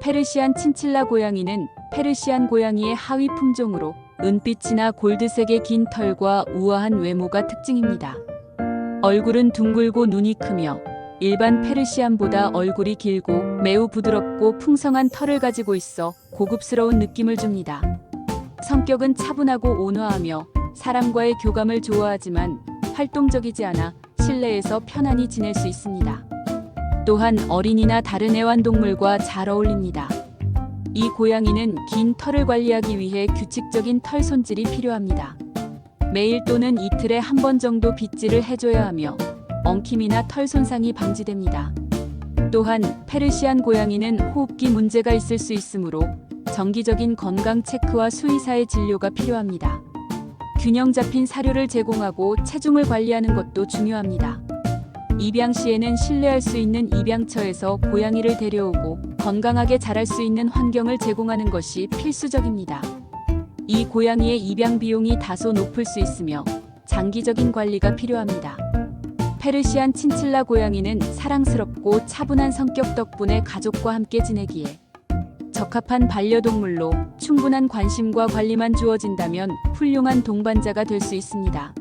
페르시안 친칠라 고양이는 페르시안 고양이의 하위 품종으로 은빛이나 골드색의 긴 털과 우아한 외모가 특징입니다. 얼굴은 둥글고 눈이 크며 일반 페르시안보다 얼굴이 길고 매우 부드럽고 풍성한 털을 가지고 있어 고급스러운 느낌을 줍니다. 성격은 차분하고 온화하며 사람과의 교감을 좋아하지만 활동적이지 않아 실내에서 편안히 지낼 수 있습니다. 또한 어린이나 다른 애완동물과 잘 어울립니다. 이 고양이는 긴 털을 관리하기 위해 규칙적인 털 손질이 필요합니다. 매일 또는 이틀에 한 번 정도 빗질을 해줘야 하며 엉킴이나 털 손상이 방지됩니다. 또한 페르시안 고양이는 호흡기 문제가 있을 수 있으므로 정기적인 건강 체크와 수의사의 진료가 필요합니다. 균형 잡힌 사료를 제공하고 체중을 관리하는 것도 중요합니다. 입양 시에는 신뢰할 수 있는 입양처에서 고양이를 데려오고 건강하게 자랄 수 있는 환경을 제공하는 것이 필수적입니다. 이 고양이의 입양 비용이 다소 높을 수 있으며 장기적인 관리가 필요합니다. 페르시안 친칠라 고양이는 사랑스럽고 차분한 성격 덕분에 가족과 함께 지내기에 적합한 반려동물로 충분한 관심과 관리만 주어진다면 훌륭한 동반자가 될 수 있습니다.